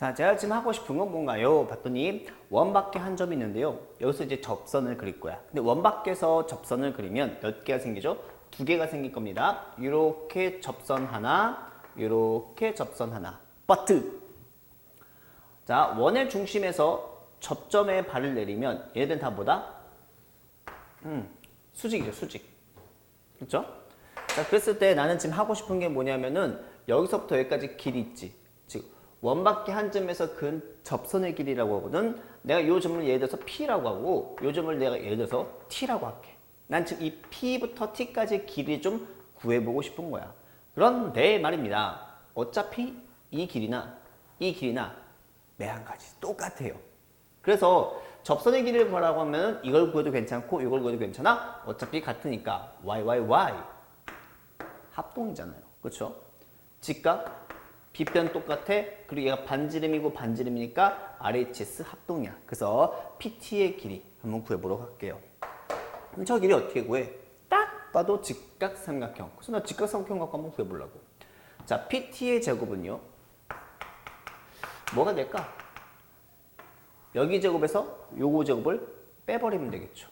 자, 제가 지금 하고 싶은 건 뭔가요? 봤더니 원밖에 한 점이 있는데요. 여기서 이제 접선을 그릴 거야. 근데 원밖에서 접선을 그리면 몇 개가 생기죠? 두 개가 생길 겁니다. 이렇게 접선 하나, 이렇게 접선 하나. 버트. 자, 원의 중심에서 접점에 발을 내리면 얘들 다 뭐다? 음, 수직이죠, 수직. 그렇죠? 자, 그랬을 때 나는 지금 하고 싶은 게 뭐냐면은 여기서부터 여기까지 길이 있지. 즉 원밖에 한 점에서 근 접선의 길이라고 하거든. 내가 요 점을 예를 들어서 P라고 하고 요 점을 내가 예를 들어서 T라고 할게. 난 지금 이 P부터 T까지의 길이 좀 구해보고 싶은 거야. 그런데 말입니다. 어차피 이 길이나 이 길이나 매한 가지 똑같아요. 그래서 접선의 길이를 구하라고 하면 이걸 구해도 괜찮고 이걸 구해도 괜찮아. 어차피 같으니까 y y y 합동이잖아요. 그렇죠? 직각 빗변 똑같아. 그리고 얘가 반지름이고 반지름이니까 RHS 합동이야. 그래서 PT의 길이 한번 구해보도록 할게요. 그럼 저 길이 어떻게 구해? 딱 봐도 직각 삼각형. 그래서 나 직각 삼각형 갖고 한번 구해보려고. 자, PT의 제곱은요. 뭐가 될까? 여기 제곱에서 요거 제곱을 빼버리면 되겠죠.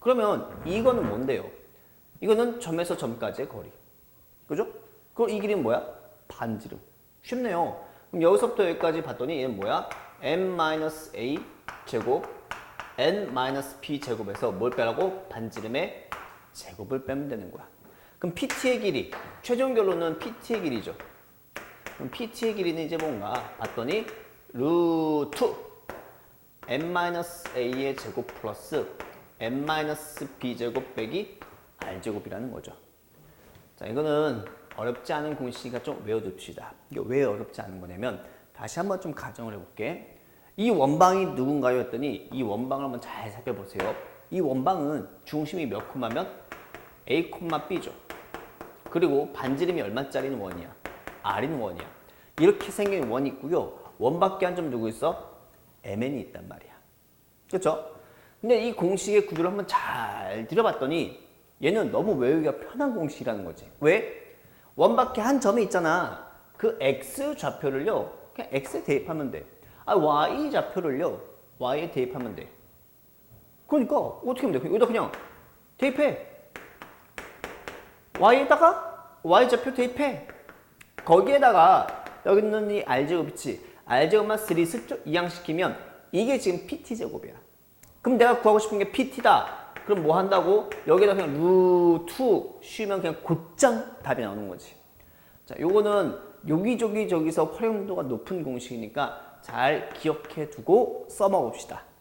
그러면 이거는 뭔데요? 이거는 점에서 점까지의 거리. 그죠? 그럼 이 길이는 뭐야? 반지름. 쉽네요. 그럼 여기서부터 여기까지 봤더니 얘는 뭐야? n-a 제곱 n-p 제곱에서 뭘 빼라고? 반지름의 제곱을 빼면 되는 거야. 그럼 PT의 길이, 최종 결론은 PT의 길이죠. 그럼 PT의 길이는 이제 뭔가 봤더니 루트 n-a의 제곱 플러스 n-b 제곱 빼기 r 제곱이라는 거죠. 자, 이거는 어렵지 않은 공식이니까 좀 외워둡시다. 이게 왜 어렵지 않은 거냐면 다시 한번 좀 가정을 해볼게. 이 원방이 누군가요? 했더니 이 원방을 한번 잘 살펴보세요. 이 원방은 중심이 몇 콤마면 a, b죠. 그리고 반지름이 얼마짜리는 원이야? r인 원이야. 이렇게 생긴 원이 있고요. 원밖에 한 점 누구 있어? mn이 있단 말이야. 그렇죠? 근데 이 공식의 구조를 한번 잘 들여봤더니 얘는 너무 외우기가 편한 공식이라는 거지. 왜? 원밖에 한 점이 있잖아. 그 x 좌표를요. 그냥 x에 대입하면 돼. 아, y 좌표를요. y에 대입하면 돼. 그러니까 어떻게 하면 돼? 여기다 그냥 대입해. y에다가 y 좌표 대입해. 거기에다가 여기 있는 이 r제곱 있지? r제곱만 3 슬쩍 이항시키면 이게 지금 pt 제곱이야. 그럼 내가 구하고 싶은 게 pt다. 그럼 뭐 한다고? 여기다 그냥 루트 쉬면 그냥 곧장 답이 나오는 거지. 자, 요거는 여기저기 저기서 활용도가 높은 공식이니까 잘 기억해 두고 써먹읍시다.